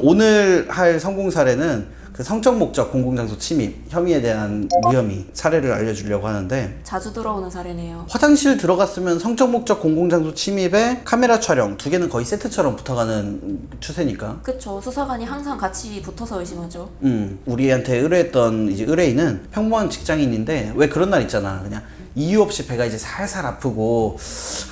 오늘 할 성공 사례는 그 성적 목적 공공장소 침입 혐의에 대한 무혐의 사례를 알려주려고 하는데 자주 들어오는 사례네요. 화장실 들어갔으면 성적 목적 공공장소 침입에 카메라 촬영 두 개는 거의 세트처럼 붙어가는 추세니까. 그쵸. 수사관이 항상 같이 붙어서 의심하죠. 음, 우리한테 의뢰했던 이제 의뢰인은 평범한 직장인인데 왜 그런 날 있잖아. 그냥 이유 없이 배가 이제 살살 아프고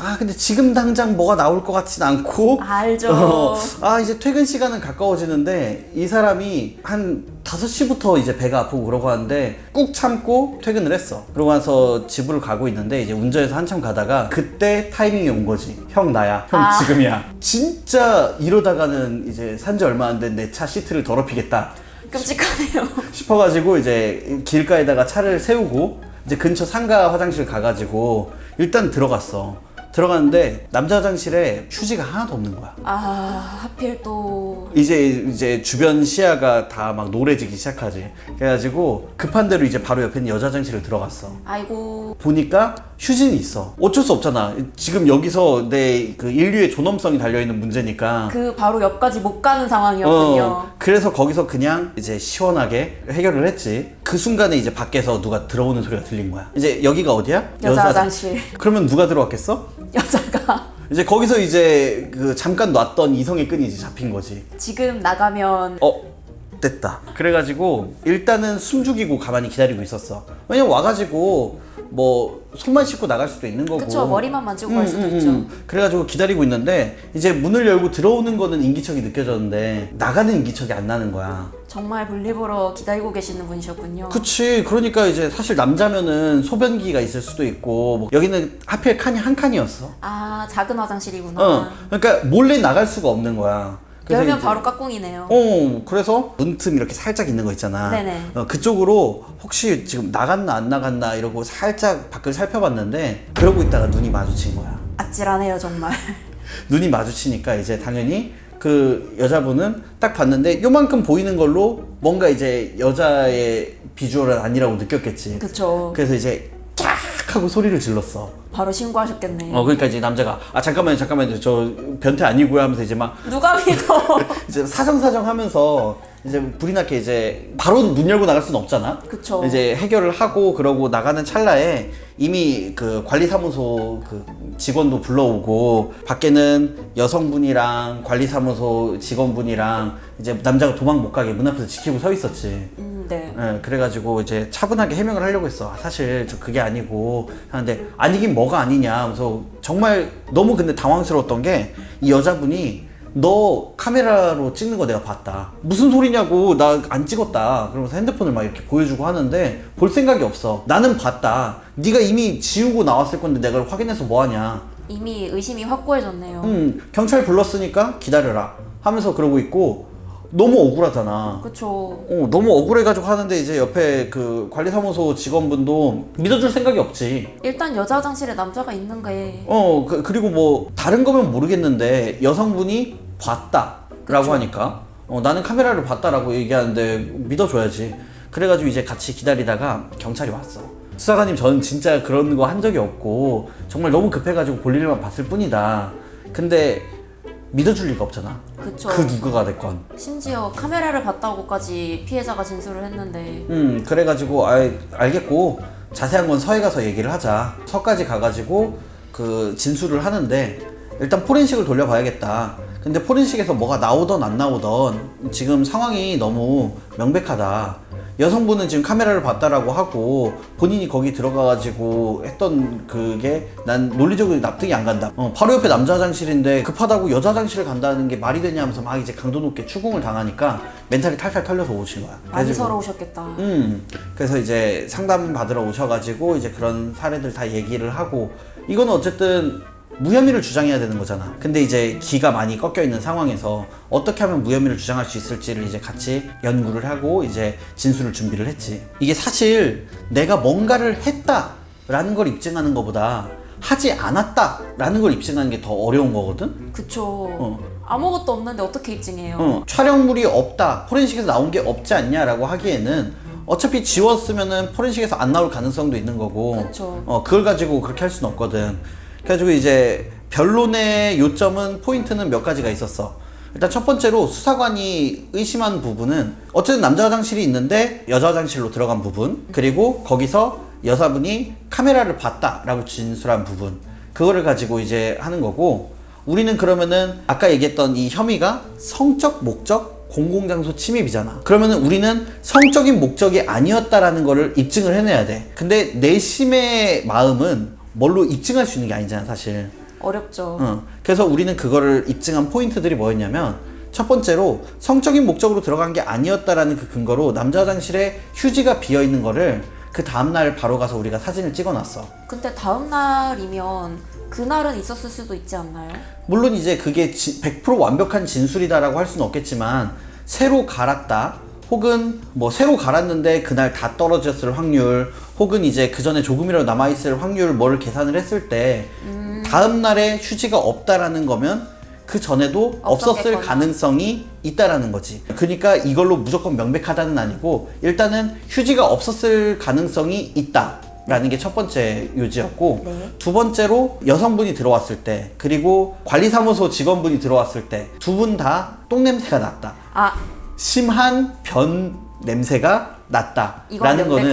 아 근데 지금 당장 뭐가 나올 것 같진 않고 알죠. 어, 아 이제 퇴근 시간은 가까워지는데 이 사람이 한 5시부터 이제 배가 아프고 그러고 하는데 꾹 참고 퇴근을 했어 그러고 나서 집으로 가고 있는데 이제 운전해서 한참 가다가 그때 타이밍이 온 거지 형 나야 형 아. 지금이야 진짜 이러다가는 이제 산지 얼마 안 된 내 차 시트를 더럽히겠다 끔찍하네요. 싶어가지고 이제 길가에다가 차를 세우고 이제 근처 상가 화장실 가가지고 일단 들어갔어 들어갔는데 남자 화장실에 휴지가 하나도 없는 거야 아, 하필 또. 이제 이제 주변 시야가 다 막 노래지기 시작하지. 그래가지고 급한 대로 이제 바로 옆에 있는 여자 화장실을 들어갔어. 아이고. 보니까 휴지는 있어. 어쩔 수 없잖아. 지금 여기서 내 그 인류의 존엄성이 달려 있는 문제니까. 그 바로 옆까지 못 가는 상황이었군요. 어, 그래서 거기서 그냥 이제 시원하게 해결을 했지. 그 순간에 이제 밖에서 누가 들어오는 소리가 들린 거야. 이제 여기가 어디야? 여자 화장실. 그러면 누가 들어왔겠어? 여자가. 이제 거기서 이제 그 잠깐 놨던 이성의 끈이 이제 잡힌 거지. 지금 나가면 어 됐다. 그래가지고 일단은 숨 죽이고 가만히 기다리고 있었어. 왜냐면 와가지고 뭐 손만 씻고 나갈 수도 있는 거고. 그쵸 머리만 만지고 갈 수도 있죠. 그래가지고 기다리고 있는데 이제 문을 열고 들어오는 거는 인기척이 느껴졌는데 나가는 인기척이 안 나는 거야 정말 볼일 보러 기다리고 계시는 분이셨군요. 그치 그러니까 이제 사실 남자면은 소변기가 있을 수도 있고 뭐 여기는 하필 칸이 한 칸이었어 아 작은 화장실이구나. 어 그러니까 몰래 나갈 수가 없는 거야 그래서 열면 이제- 바로 깍꿍이네요. 어, 그래서 문틈 이렇게 살짝 있는 거 있잖아. 네네. 어, 그쪽으로 혹시 지금 나갔나 안 나갔나 이러고 살짝 밖을 살펴봤는데 그러고 있다가 눈이 마주친 거야. 아찔하네요 정말. 눈이 마주치니까 이제 당연히 그 여자분은 딱 봤는데 요만큼 보이는 걸로 뭔가 이제 여자의 비주얼은 아니라고 느꼈겠지. 그쵸. 그래서 이제 깍 하고 소리를 질렀어. 바로 신고하셨겠네. 어, 그러니까 이제 남자가 아 잠깐만요, 잠깐만요, 저 변태 아니고요 하면서 이제 막 누가 믿어? 이제 사정사정 하면서 이제 불이 나게 이제 바로 문 열고 나갈 수는 없잖아. 그쵸. 이제 해결을 하고 그러고 나가는 찰나에 이미 그 관리사무소 그 직원도 불러오고 밖에는 여성분이랑 관리사무소 직원분이랑 이제 남자가 도망 못 가게 문 앞에서 지키고 서 있었지. 예, 그래가지고 이제 차분하게 해명을 하려고 했어. 아, 사실 저 그게 아니고 하는데 아니긴 뭐가 아니냐. 하면서 정말 너무 근데 당황스러웠던 게 이 여자분이 너 카메라로 찍는 거 내가 봤다. 무슨 소리냐고 나 안 찍었다. 그러면서 핸드폰을 막 이렇게 보여주고 하는데 볼 생각이 없어. 나는 봤다. 네가 이미 지우고 나왔을 건데 내가 확인해서 뭐 하냐. 이미 의심이 확고해졌네요. 음 경찰 불렀으니까 기다려라 하면서 그러고 있고 너무 억울하잖아. 그쵸. 어, 너무 억울해가지고 하는데 이제 옆에 그 관리사무소 직원분도 믿어줄 생각이 없지. 일단 여자 화장실에 남자가 있는 게 어, 그, 리고 뭐 다른 거면 모르겠는데 여성분이 봤다라고 그쵸. 하니까 어, 나는 카메라를 봤다라고 얘기하는데 믿어줘야지. 그래가지고 이제 같이 기다리다가 경찰이 왔어. 수사관님 저는 진짜 그런 거 한 적이 없고 정말 너무 급해가지고 볼 일만 봤을 뿐이다. 근데 믿어줄 리가 없잖아. 그쵸. 그 누가가 됐건. 심지어 카메라를 봤다고까지 피해자가 진술을 했는데 음 그래가지고 아 알겠고 자세한 건 서에 가서 얘기를 하자 서까지 가가지고 그 진술을 하는데 일단 포렌식을 돌려봐야겠다 근데 포렌식에서 뭐가 나오던 안 나오던 지금 상황이 너무 명백하다 여성분은 지금 카메라를 봤다라고 하고 본인이 거기 들어가가지고 했던 그게 난 논리적으로 납득이 안 간다. 어, 바로 옆에 남자 화장실인데 급하다고 여자 화장실을 간다는 게 말이 되냐면서 막 이제 강도 높게 추궁을 당하니까 멘탈이 탈탈 털려서 오신 거야. 많이 그래가지고 서러우셨겠다. 음, 그래서 이제 상담 받으러 오셔가지고 이제 그런 사례들 다 얘기를 하고 이거는 어쨌든 무혐의를 주장해야 되는 거잖아. 근데 이제 기가 많이 꺾여 있는 상황에서 어떻게 하면 무혐의를 주장할 수 있을지를 이제 같이 연구를 하고 이제 진술을 준비를 했지. 이게 사실 내가 뭔가를 했다 라는 걸 입증하는 것보다 하지 않았다 라는 걸 입증하는 게 더 어려운 거거든. 그쵸. 어. 아무것도 없는데 어떻게 입증해요? 어, 촬영물이 없다, 포렌식에서 나온 게 없지 않냐 라고 하기에는 어차피 지웠으면은 포렌식에서 안 나올 가능성도 있는 거고, 그쵸. 어, 그걸 가지고 그렇게 할 수는 없거든. 그래가지고 이제 변론의 요점은 포인트는 몇 가지가 있었어. 일단 첫 번째로 수사관이 의심한 부분은 어쨌든 남자 화장실이 있는데 여자 화장실로 들어간 부분 그리고 거기서 여자분이 카메라를 봤다라고 진술한 부분 그거를 가지고 이제 하는 거고 우리는 그러면은 아까 얘기했던 이 혐의가 성적 목적 공공장소 침입이잖아. 그러면은 우리는 성적인 목적이 아니었다라는 거를 입증을 해내야 돼. 근데 내심의 마음은 뭘로 입증할 수 있는 게 아니잖아, 사실. 어렵죠. 어. 그래서 우리는 그거를 입증한 포인트들이 뭐였냐면 첫 번째로 성적인 목적으로 들어간 게 아니었다라는 그 근거로 남자 화장실에 휴지가 비어 있는 거를 그 다음 날 바로 가서 우리가 사진을 찍어놨어. 근데 다음 날이면 그날은 있었을 수도 있지 않나요? 물론 이제 그게 지- 100% 완벽한 진술이다라고 할 수는 없겠지만 새로 갈았다 혹은 뭐 새로 갈았는데 그날 다 떨어졌을 확률 혹은 이제 그 전에 조금이라도 남아있을 확률 뭐를 계산을 했을 때 다음 날에 휴지가 없다라는 거면 그 전에도 없었을 없었겠거나. 가능성이 있다라는 거지. 그러니까 이걸로 무조건 명백하다는 아니고 일단은 휴지가 없었을 가능성이 있다 라는 게 첫 번째 요지였고 네. 두 번째로 여성분이 들어왔을 때 그리고 관리사무소 직원분이 들어왔을 때 두 분 다 똥냄새가 났다. 아, 심한 변 냄새가 났다. 이건 라는 거는.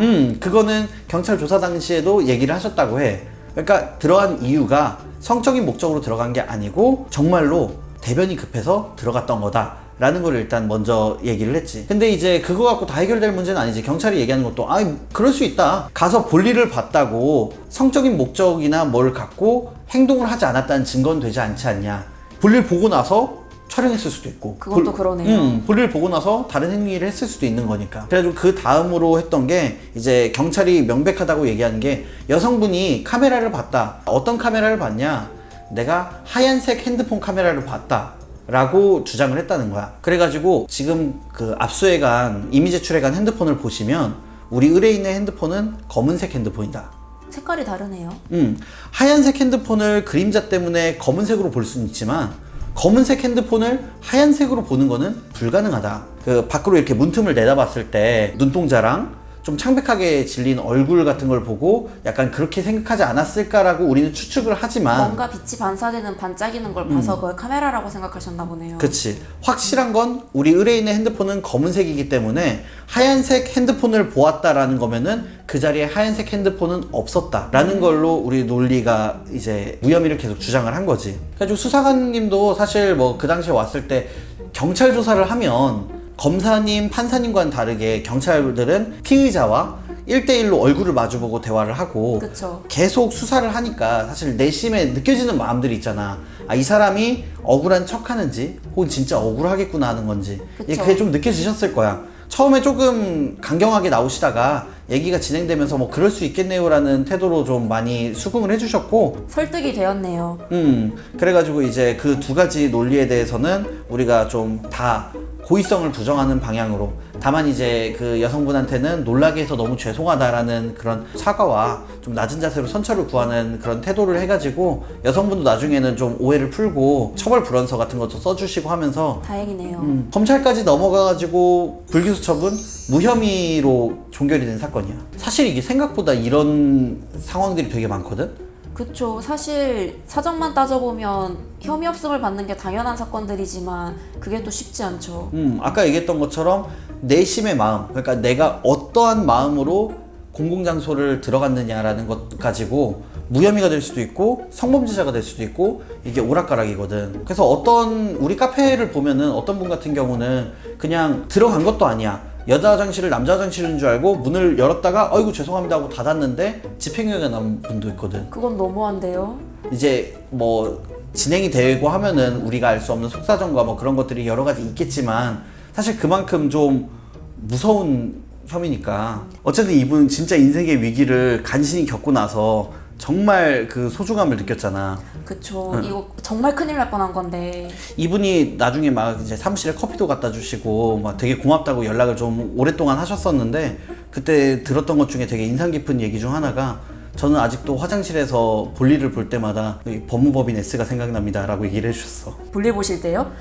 음, 그거는 경찰 조사 당시에도 얘기를 하셨다고 해. 그러니까 들어간 이유가 성적인 목적으로 들어간 게 아니고 정말로 대변이 급해서 들어갔던 거다. 라는 걸 일단 먼저 얘기를 했지. 근데 이제 그거 갖고 다 해결될 문제는 아니지. 경찰이 얘기하는 것도, 아 그럴 수 있다. 가서 볼일을 봤다고 성적인 목적이나 뭘 갖고 행동을 하지 않았다는 증거는 되지 않지 않냐. 볼일 보고 나서 촬영했을 수도 있고. 그것도 그러네요. 음, 볼일 보고 나서 다른 행위를 했을 수도 있는 거니까. 그래가지고 그 다음으로 했던 게 이제 경찰이 명백하다고 얘기하는 게 여성분이 카메라를 봤다. 어떤 카메라를 봤냐? 내가 하얀색 핸드폰 카메라를 봤다. 라고 주장을 했다는 거야. 그래가지고 지금 그 압수해 간, 이미 제출해 간 핸드폰을 보시면 우리 의뢰인의 핸드폰은 검은색 핸드폰이다. 색깔이 다르네요. 음, 하얀색 핸드폰을 그림자 때문에 검은색으로 볼 수는 있지만 검은색 핸드폰을 하얀색으로 보는 거는 불가능하다. 그 밖으로 이렇게 문틈을 내다봤을 때 눈동자랑 좀 창백하게 질린 얼굴 같은 걸 보고 약간 그렇게 생각하지 않았을까라고 우리는 추측을 하지만 뭔가 빛이 반사되는 반짝이는 걸 봐서 그걸 카메라라고 생각하셨나 보네요. 음. 그치. 확실한 건 우리 의뢰인의 핸드폰은 검은색이기 때문에 하얀색 핸드폰을 보았다라는 거면은 그 자리에 하얀색 핸드폰은 없었다라는 걸로 우리 논리가 이제 무혐의를 계속 주장을 한 거지. 그래가지고 수사관님도 사실 뭐 그 당시에 왔을 때 경찰 조사를 하면 검사님, 판사님과는 다르게 경찰들은 피의자와 1대1로 얼굴을 마주보고 대화를 하고 그쵸. 계속 수사를 하니까 사실 내심에 느껴지는 마음들이 있잖아. 아, 이 사람이 억울한 척 하는지, 혹은 진짜 억울하겠구나 하는 건지. 그쵸. 그게 좀 느껴지셨을 거야. 처음에 조금 강경하게 나오시다가 얘기가 진행되면서 뭐 그럴 수 있겠네요라는 태도로 좀 많이 수긍을 해주셨고, 설득이 되었네요. 음, 그래가지고 이제 그 두 가지 논리에 대해서는 우리가 좀 다 고의성을 부정하는 방향으로 다만 이제 그 여성분한테는 놀라게 해서 너무 죄송하다라는 그런 사과와 좀 낮은 자세로 선처를 구하는 그런 태도를 해가지고 여성분도 나중에는 좀 오해를 풀고 처벌 불원서 같은 것도 써주시고 하면서 다행이네요. 음, 검찰까지 넘어가가지고 불기소 처분 무혐의로 종결이 된 사건이야. 사실 이게 생각보다 이런 상황들이 되게 많거든. 그쵸. 사실 사정만 따져보면 혐의 없음을 받는 게 당연한 사건들이지만 그게 또 쉽지 않죠. 음, 아까 얘기했던 것처럼 내심의 마음, 그러니까 내가 어떠한 마음으로 공공장소를 들어갔느냐라는 것 가지고 무혐의가 될 수도 있고 성범죄자가 될 수도 있고 이게 오락가락이거든. 그래서 어떤 우리 카페를 보면은 어떤 분 같은 경우는 그냥 들어간 것도 아니야. 여자 화장실을 남자 화장실인 줄 알고 문을 열었다가 어이구 죄송합니다 하고 닫았는데 집행유예가 난 분도 있거든. 그건 너무한데요. 이제 뭐 진행이 되고 하면은 우리가 알 수 없는 속사정과 뭐 그런 것들이 여러 가지 있겠지만 사실 그만큼 좀 무서운 혐의니까 어쨌든 이분 진짜 인생의 위기를 간신히 겪고 나서 정말 그 소중함을 느꼈잖아. 그쵸. 이거 정말 큰일 날 뻔한 건데. 이분이 나중에 막 이제 사무실에 커피도 갖다 주시고 막 되게 고맙다고 연락을 좀 오랫동안 하셨었는데 그때 들었던 것 중에 되게 인상 깊은 얘기 중 하나가 저는 아직도 화장실에서 볼일을 볼 때마다 이 법무법인 S가 생각납니다라고 얘기를 해주셨어. 볼일 보실 때요?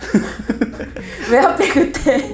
왜 하필 그때?